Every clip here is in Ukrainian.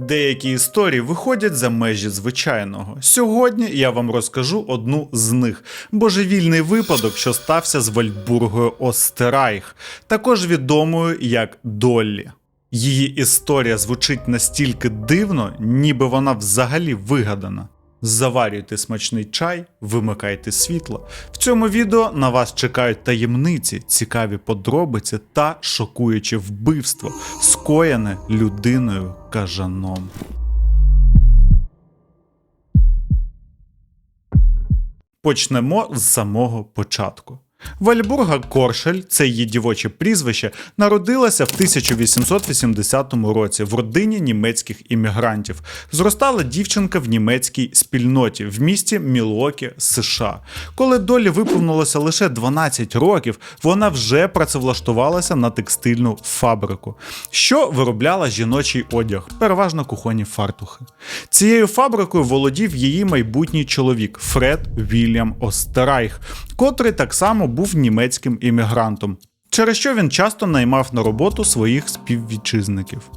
Деякі історії виходять за межі звичайного. Сьогодні я вам розкажу одну з них: божевільний випадок, що стався з Вальбургою Остерайх, також відомою як Доллі. Її історія звучить настільки дивно, ніби вона взагалі вигадана. Заварюйте смачний чай, вимикайте світло. В цьому відео на вас чекають таємниці, цікаві подробиці та шокуюче вбивство, скоєне людиною кажаном. Почнемо з самого початку. Вальбурга Коршель, це її дівоче прізвище, народилася в 1880 році в родині німецьких іммігрантів. Зростала дівчинка в німецькій спільноті в місті Мілокі, США. Коли долі виповнилося лише 12 років, вона вже працевлаштувалася на текстильну фабрику, що виробляла жіночий одяг, переважно кухонні фартухи. Цією фабрикою володів її майбутній чоловік Фред Вільям Остерайх, котрий так само був німецьким іммігрантом, через що він часто наймав на роботу своїх співвітчизників.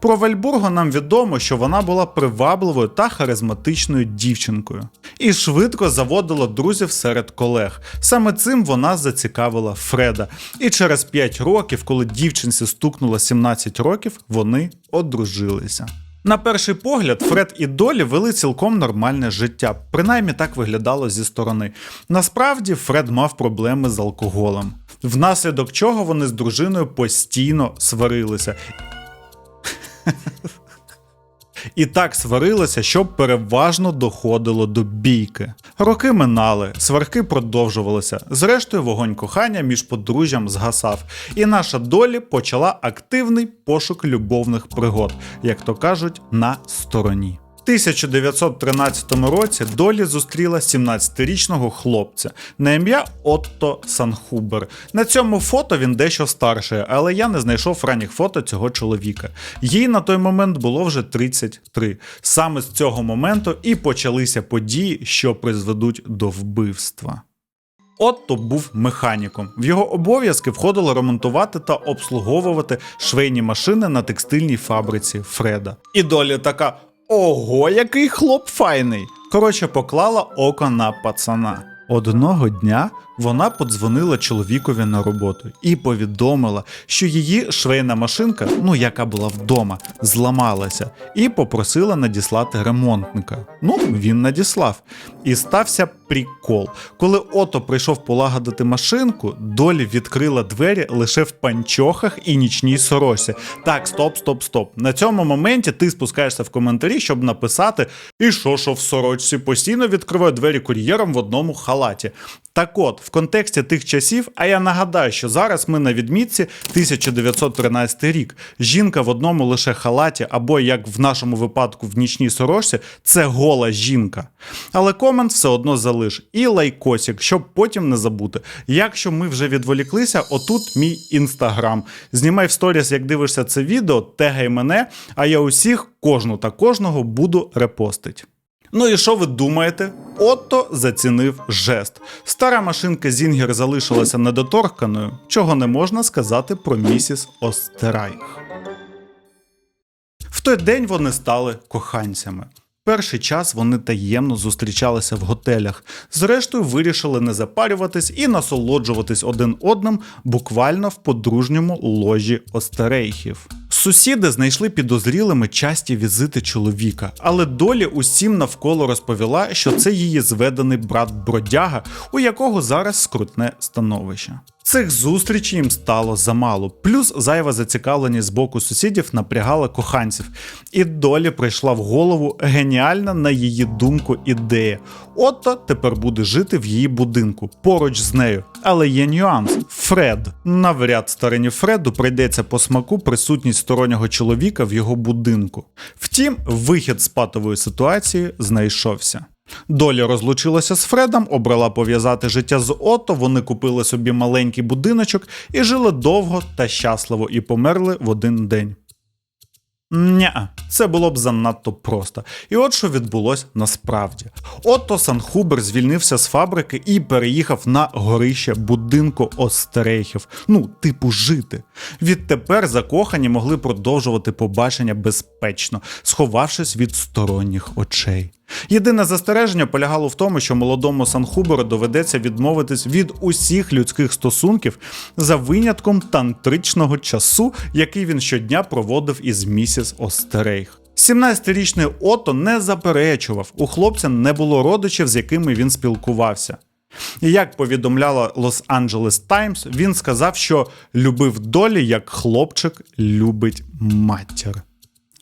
Про Вальбургу нам відомо, що вона була привабливою та харизматичною дівчинкою і швидко заводила друзів серед колег. Саме цим вона зацікавила Фреда. І через 5 років, коли дівчинці стукнуло 17 років, вони одружилися. На перший погляд, Фред і Долі вели цілком нормальне життя, принаймні так виглядало зі сторони. Насправді, Фред мав проблеми з алкоголем, внаслідок чого вони з дружиною постійно сварилися. І так сварилися, що переважно доходило до бійки. Роки минали, сварки продовжувалися. Зрештою, вогонь кохання між подружжям згасав, і наша долі почала активний пошук любовних пригод, як то кажуть, на стороні. В 1913 році Долі зустріла 17-річного хлопця на ім'я Отто Санхубер. На цьому фото він дещо старший, але я не знайшов ранніх фото цього чоловіка. Їй на той момент було вже 33. Саме з цього моменту і почалися події, що призведуть до вбивства. Отто був механіком. В його обов'язки входило ремонтувати та обслуговувати швейні машини на текстильній фабриці Фреда. І долі така: ого, який хлоп файний! Коротше, поклала око на пацана. Одного дня вона подзвонила чоловікові на роботу і повідомила, що її швейна машинка, ну яка була вдома, зламалася, і попросила надіслати ремонтника. Ну, він надіслав. І стався прикол. Коли Ото прийшов полагодити машинку, долі відкрила двері лише в панчохах і нічній сорочці. Так, стоп, стоп, стоп. На цьому моменті ти спускаєшся в коментарі, щоб написати, і що, що в сорочці постійно відкриває двері кур'єром в одному халаті. Так от, в контексті тих часів, а я нагадаю, що зараз ми на відмітці 1913 рік. Жінка в одному лише халаті, або як в нашому випадку в нічній сорочці, це гола жінка. Але комент все одно залиш і лайкосик, щоб потім не забути. Якщо ми вже відволіклися, отут мій інстаграм. Знімай в сторіс, як дивишся це відео, тегай мене, а я усіх, кожну та кожного буду репостить. Ну і що ви думаєте? Отто зацінив жест. Стара машинка Зінгер залишилася недоторканою, чого не можна сказати про місіс Остерайх. В той день вони стали коханцями. Перший час вони таємно зустрічалися в готелях, зрештою вирішили не запарюватись і насолоджуватись один одним буквально в подружньому ложі Остерейхів. Сусіди знайшли підозрілими часті візити чоловіка, але долі усім навколо розповіла, що це її зведений брат бродяга, у якого зараз скрутне становище. Цих зустрічей їм стало замало, плюс зайва зацікавленість з боку сусідів напрягала коханців, і долі прийшла в голову геніальна на її думку ідея. Отто тепер буде жити в її будинку поруч з нею. Але є нюанс: Фред. Навряд старині Фреду прийдеться по смаку присутність стороннього чоловіка в його будинку. Втім, вихід з патової ситуації знайшовся. Доля розлучилася з Фредом, обрала пов'язати життя з Ото, вони купили собі маленький будиночок і жили довго та щасливо і померли в один день. Ня, це було б занадто просто. І от що відбулось насправді. Отто Санхубер звільнився з фабрики і переїхав на горище будинку Остерейхів. Ну, типу, жити. Відтепер закохані могли продовжувати побачення безпечно, сховавшись від сторонніх очей. Єдине застереження полягало в тому, що молодому Санхуберу доведеться відмовитись від усіх людських стосунків за винятком тантричного часу, який він щодня проводив із місіс Остерейх. 17-річний Ото не заперечував, у хлопця не було родичів, з якими він спілкувався. І як повідомляла Los-Angeles Times, він сказав, що любив долі, як хлопчик любить матір.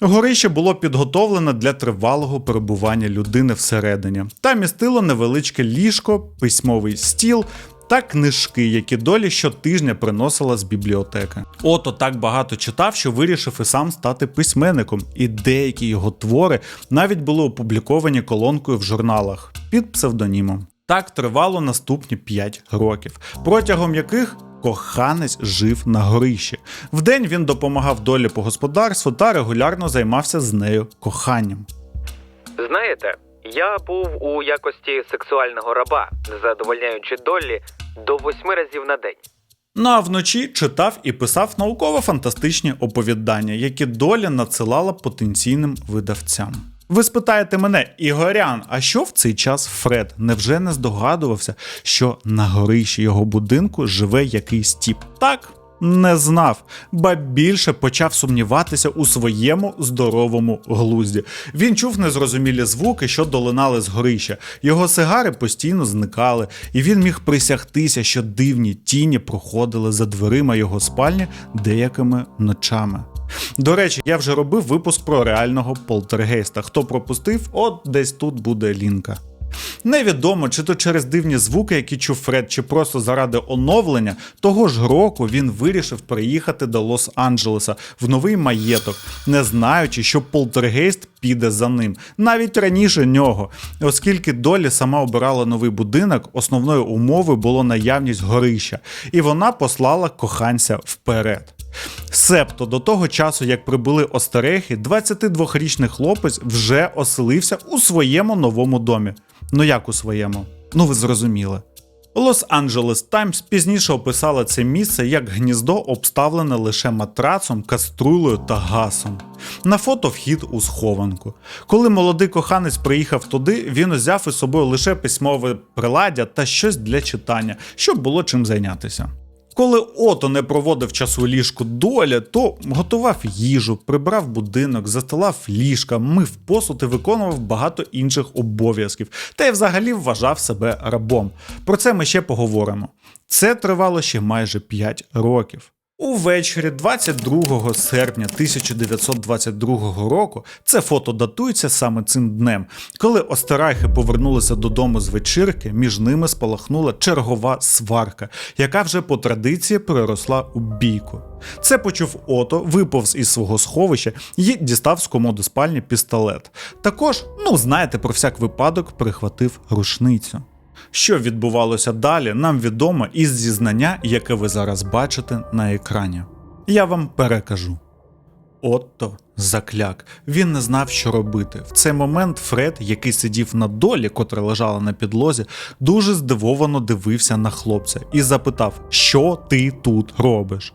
Горище було підготовлене для тривалого перебування людини всередині та містило невеличке ліжко, письмовий стіл та книжки, які долі щотижня приносила з бібліотеки. Ото так багато читав, що вирішив і сам стати письменником, і деякі його твори навіть були опубліковані колонкою в журналах під псевдонімом. Так тривало наступні 5 років, протягом яких коханець жив на горищі. Вдень він допомагав долі по господарству та регулярно займався з нею коханням. Знаєте, я був у якості сексуального раба, задовольняючи долі до восьми разів на день. Ну а вночі читав і писав науково-фантастичні оповідання, які доля надсилала потенційним видавцям. Ви спитаєте мене, Ігорян, а що в цей час Фред невже не здогадувався, що на горищі його будинку живе якийсь тіп? Так, не знав, ба більше почав сумніватися у своєму здоровому глузді. Він чув незрозумілі звуки, що долинали з горища. Його сигари постійно зникали, і він міг присягтися, що дивні тіні проходили за дверима його спальні деякими ночами. До речі, я вже робив випуск про реального полтергейста. Хто пропустив, от десь тут буде лінка. Невідомо, чи то через дивні звуки, які чув Фред, чи просто заради оновлення, того ж року він вирішив переїхати до Лос-Анджелеса в новий маєток, не знаючи, що полтергейст піде за ним, навіть раніше нього, оскільки долі сама обирала новий будинок, основною умовою було наявність горища, і вона послала коханця вперед. Себто до того часу, як прибули остерехи, 22-річний хлопець вже оселився у своєму новому домі. Ну як у своєму? Ну ви зрозуміли. Лос-Анджелес Таймс пізніше описала це місце як гніздо, обставлене лише матрацом, каструлею та гасом. На фото вхід у схованку. Коли молодий коханець приїхав туди, він узяв із собою лише письмове приладдя та щось для читання, щоб було чим зайнятися. Коли ото не проводив час у ліжку доля, то готував їжу, прибрав будинок, застилав ліжка, мив посуд і виконував багато інших обов'язків, та й взагалі вважав себе рабом. Про це ми ще поговоримо. Це тривало ще майже 5 років. Увечері 22 серпня 1922 року це фото датується саме цим днем. Коли Остерайхи повернулися додому з вечірки, між ними спалахнула чергова сварка, яка вже по традиції переросла у бійку. Це почув Ото, виповз із свого сховища і дістав з комоди спальні пістолет. Також, ну знаєте, про всяк випадок прихватив рушницю. Що відбувалося далі, нам відомо із зізнання, яке ви зараз бачите на екрані. Я вам перекажу. Отто закляк. Він не знав, що робити. В цей момент Фред, який сидів на долі, котра лежала на підлозі, дуже здивовано дивився на хлопця і запитав, що ти тут робиш.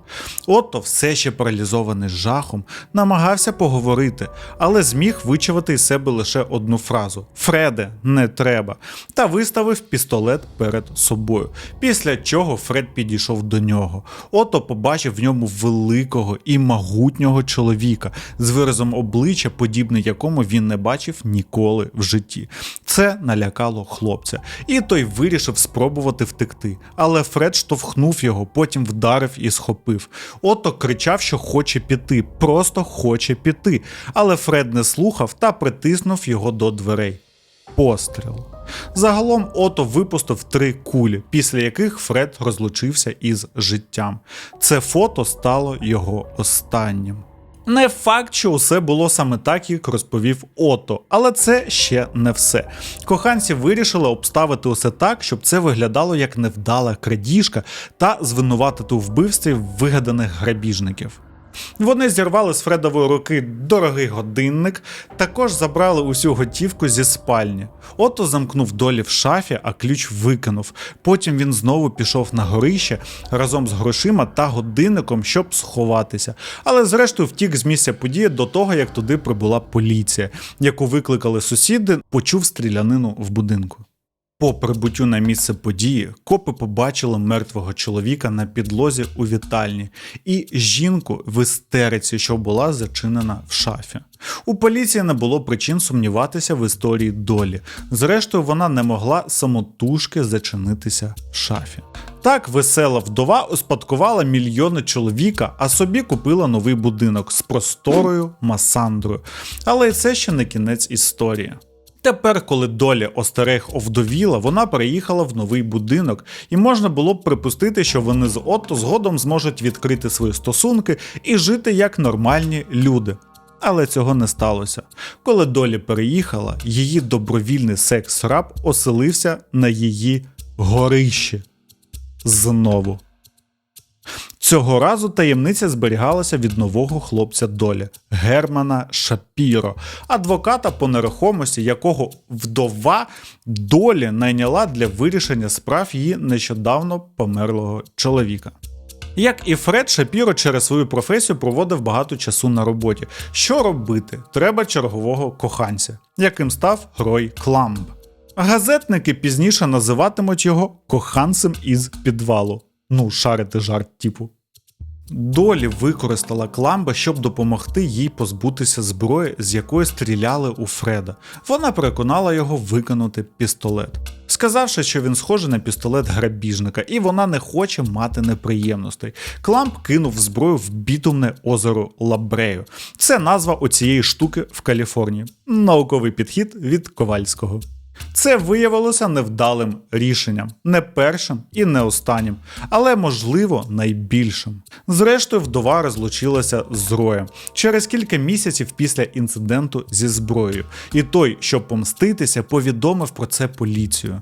Отто, все ще паралізований жахом, намагався поговорити, але зміг вичавити із себе лише одну фразу: Фреде, не треба, та виставив пістолет перед собою. Після чого Фред підійшов до нього. Отто побачив в ньому великого і могутнього чоловіка з виразом обличчя, подібний якому він не бачив ніколи в житті. Це налякало хлопця, і той вирішив спробувати втекти. Але Фред штовхнув його, потім вдарив і схопив. Ото кричав, що хоче піти, просто хоче піти. Але Фред не слухав та притиснув його до дверей. Постріл. Загалом Ото випустив три кулі, після яких Фред розлучився із життям. Це фото стало його останнім. Не факт, що усе було саме так, як розповів Ото, але це ще не все. Коханці вирішили обставити усе так, щоб це виглядало як невдала крадіжка та звинуватити у вбивстві вигаданих грабіжників. Вони зірвали з Фредової руки дорогий годинник, також забрали усю готівку зі спальні. Ото замкнув долі в шафі, а ключ викинув. Потім він знову пішов на горище разом з грошима та годинником, щоб сховатися. Але зрештою втік з місця події до того, як туди прибула поліція, яку викликали сусіди, почув стрілянину в будинку. По прибуттю на місце події копи побачили мертвого чоловіка на підлозі у вітальні і жінку в істериці, що була зачинена в шафі. У поліції не було причин сумніватися в історії долі. Зрештою, вона не могла самотужки зачинитися в шафі. Так, весела вдова успадкувала мільйони чоловіка, а собі купила новий будинок з просторою масандрою. Але і це ще не кінець історії. Тепер, коли доля Остерех овдовіла, вона переїхала в новий будинок, і можна було б припустити, що вони з Отто згодом зможуть відкрити свої стосунки і жити як нормальні люди. Але цього не сталося. Коли Долі переїхала, її добровільний секс-раб оселився на її горищі. Знову. Цього разу таємниця зберігалася від нового хлопця долі Германа Шапіро, адвоката по нерухомості, якого вдова долі найняла для вирішення справ її нещодавно померлого чоловіка. Як і Фред Шапіро через свою професію проводив багато часу на роботі. Що робити? Треба чергового коханця, яким став Рой Кламб. Газетники пізніше називатимуть його коханцем із підвалу. Ну, шарити жарт, типу. Долі використала Кламба, щоб допомогти їй позбутися зброї, з якої стріляли у Фреда. Вона переконала його викинути пістолет, сказавши, що він схожий на пістолет грабіжника, і вона не хоче мати неприємностей. Кламб кинув зброю в бітумне озеро Лабрею. Це назва оцієї штуки в Каліфорнії. Науковий підхід від Ковальського. Це виявилося невдалим рішенням, не першим і не останнім, але можливо найбільшим. Зрештою, вдова розлучилася з Роєм через кілька місяців після інциденту зі зброєю, і той, щоб помститися, повідомив про це поліцію.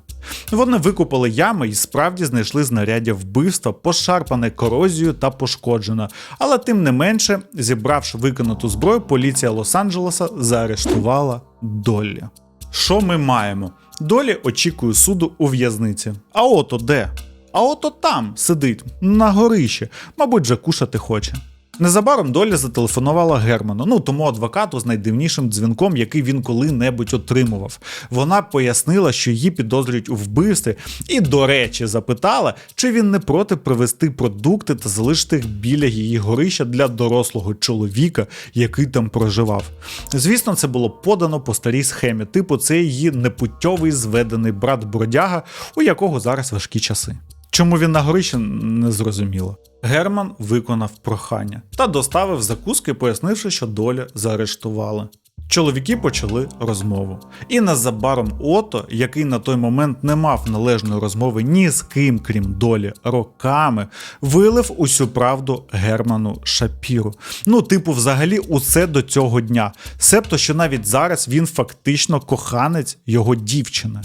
Вони викопали ями і справді знайшли знаряддя вбивства, пошарпане корозією та пошкоджене. Але тим не менше, зібравши викинуту зброю, поліція Лос-Анджелеса заарештувала Доллі. Що ми маємо? Долі очікує суду у в'язниці. А ото де? А ото там сидить, на горищі, мабуть, же кушати хоче. Незабаром Долі зателефонувала Герману, ну тому адвокату з найдивнішим дзвінком, який він коли-небудь отримував. Вона пояснила, що її підозрюють у вбивстві, і, до речі, запитала, чи він не проти привезти продукти та залишити їх біля її горища для дорослого чоловіка, який там проживав. Звісно, це було подано по старій схемі, типу це її непутьовий зведений брат бродяга, у якого зараз важкі часи. Чому він на горищі, не зрозуміло. Герман виконав прохання та доставив закуски, пояснивши, що доля заарештували. Чоловіки почали розмову. І незабаром Ото, який на той момент не мав належної розмови ні з ким, крім долі, роками, вилив усю правду Герману Шапіру. Ну, типу, взагалі, усе до цього дня. Себто, що навіть зараз він фактично коханець його дівчини.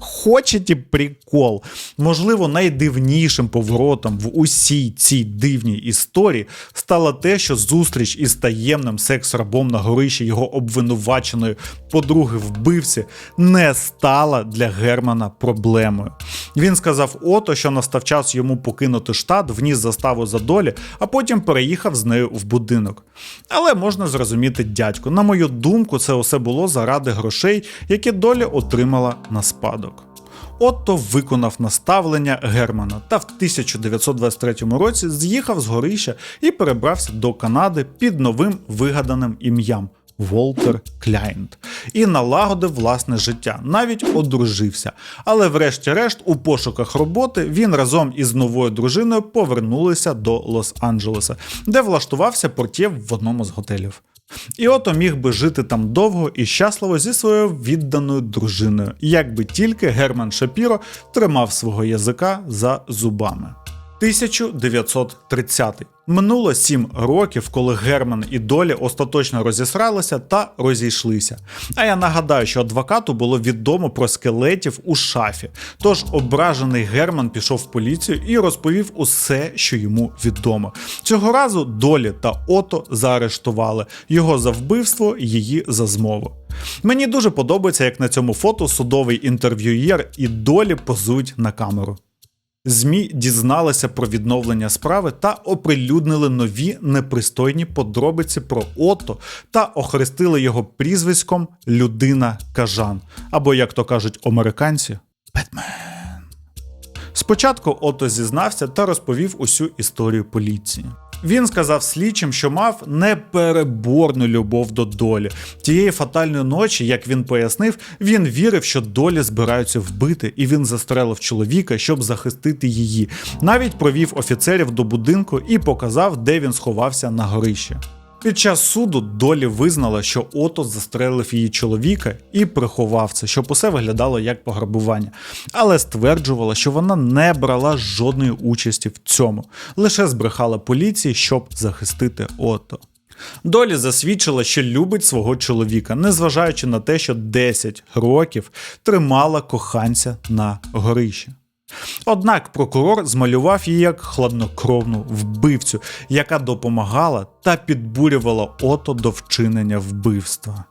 Хочете прикол? Можливо, найдивнішим поворотом в усій цій дивній історії стало те, що зустріч із таємним секс-рабом на горищі його обвинуваченої подруги вбивці не стала для Германа проблемою. Він сказав Ото, що настав час йому покинути штат, вніс заставу за долі, а потім переїхав з нею в будинок. Але можна зрозуміти дядьку. На мою думку, це усе було заради грошей, які доля отримала на спадок. Отто виконав наставлення Германа та в 1923 році з'їхав з горища і перебрався до Канади під новим вигаданим ім'ям Волтер Кляйнт і налагодив власне життя, навіть одружився. Але, врешті-решт, у пошуках роботи він разом із новою дружиною повернулися до Лос-Анджелеса, де влаштувався портєв в одному з готелів. І ото міг би жити там довго і щасливо зі своєю відданою дружиною, якби тільки Герман Шапіро тримав свого язика за зубами. 1930. Минуло сім років, коли Герман і Долі остаточно розісралися та розійшлися. А я нагадаю, що адвокату було відомо про скелетів у шафі. Тож ображений Герман пішов в поліцію і розповів усе, що йому відомо. Цього разу Долі та Ото заарештували його за вбивство, її за змову. Мені дуже подобається, як на цьому фото судовий інтерв'юєр і долі позують на камеру. ЗМІ дізналися про відновлення справи та оприлюднили нові непристойні подробиці про Ото та охрестили його прізвиськом Людина Кажан. Або, як то кажуть американці, Бетмен. Спочатку Ото зізнався та розповів усю історію поліції. Він сказав слідчим, що мав непереборну любов до долі. Тієї фатальної ночі, як він пояснив, він вірив, що долі збираються вбити, і він застрелив чоловіка, щоб захистити її. Навіть провів офіцерів до будинку і показав, де він сховався на горищі. Під час суду Долі визнала, що Ото застрелив її чоловіка і приховав це, щоб усе виглядало як пограбування, але стверджувала, що вона не брала жодної участі в цьому, лише збрехала поліції, щоб захистити Ото. Долі засвідчила, що любить свого чоловіка, незважаючи на те, що 10 років тримала коханця на горищі. Однак прокурор змалював її як хладнокровну вбивцю, яка допомагала та підбурювала ото до вчинення вбивства.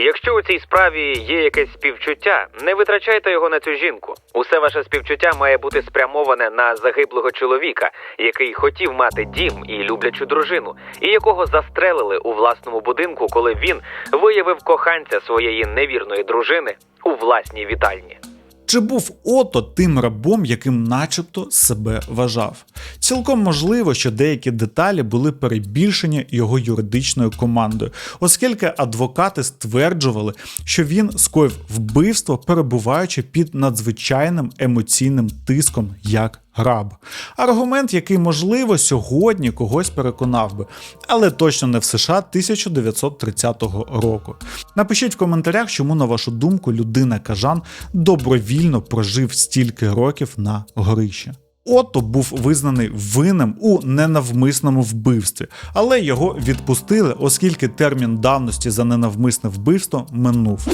Якщо у цій справі є якесь співчуття, не витрачайте його на цю жінку. Усе ваше співчуття має бути спрямоване на загиблого чоловіка, який хотів мати дім і люблячу дружину, і якого застрелили у власному будинку, коли він виявив коханця своєї невірної дружини у власній вітальні. Чи був ото тим рабом, яким начебто себе вважав? Цілком можливо, що деякі деталі були перебільшені його юридичною командою, оскільки адвокати стверджували, що він скоїв вбивство, перебуваючи під надзвичайним емоційним тиском як раб. Аргумент, який можливо сьогодні когось переконав би, але точно не в США 1930 року. Напишіть в коментарях, чому, на вашу думку, людина Кажан добровільно прожив стільки років на горищі. Ото був визнаний винним у ненавмисному вбивстві, але його відпустили, оскільки термін давності за ненавмисне вбивство минув.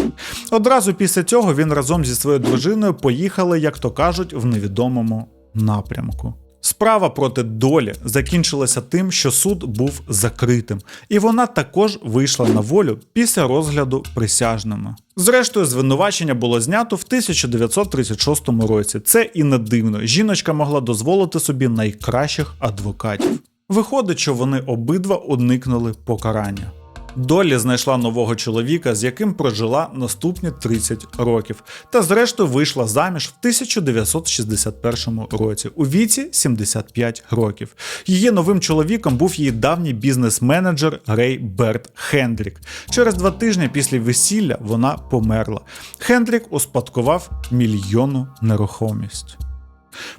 Одразу після цього він разом зі своєю дружиною поїхали, як то кажуть, в невідомому напрямку. Справа проти долі закінчилася тим, що суд був закритим, і вона також вийшла на волю після розгляду присяжними. Зрештою, звинувачення було знято в 1936 році. Це і не дивно. Жіночка могла дозволити собі найкращих адвокатів. Виходить, що вони обидва уникнули покарання. Долі знайшла нового чоловіка, з яким прожила наступні 30 років, та зрештою вийшла заміж в 1961 році у віці 75 років. Її новим чоловіком був її давній бізнес-менеджер Рей Берт Хендрік. Через два тижні після весілля вона померла. Хендрік успадкував мільйонну нерухомість.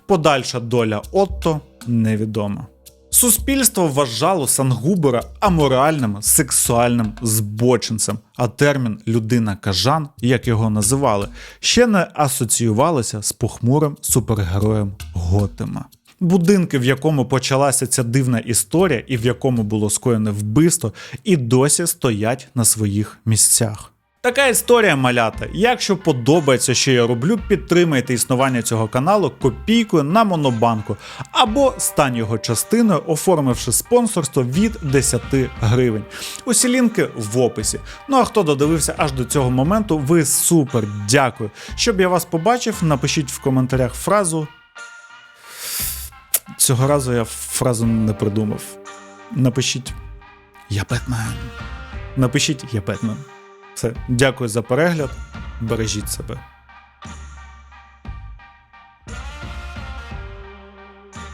Подальша доля Отто невідома. Суспільство вважало Сангубера аморальним сексуальним збочинцем, а термін людина кажан, як його називали, ще не асоціювалися з похмурим супергероєм Готема. Будинки, в якому почалася ця дивна історія і в якому було скоєне вбивство, і досі стоять на своїх місцях. Така історія малята. Якщо подобається, що я роблю, підтримайте існування цього каналу копійкою на монобанку або стань його частиною, оформивши спонсорство від 10 гривень. Усі лінки в описі. Ну а хто додивився аж до цього моменту, ви супер дякую. Щоб я вас побачив, напишіть в коментарях фразу. Цього разу я фразу не придумав. Напишіть Я Бетмен. Напишіть Я Бетмен. Все, дякую за перегляд. Бережіть себе.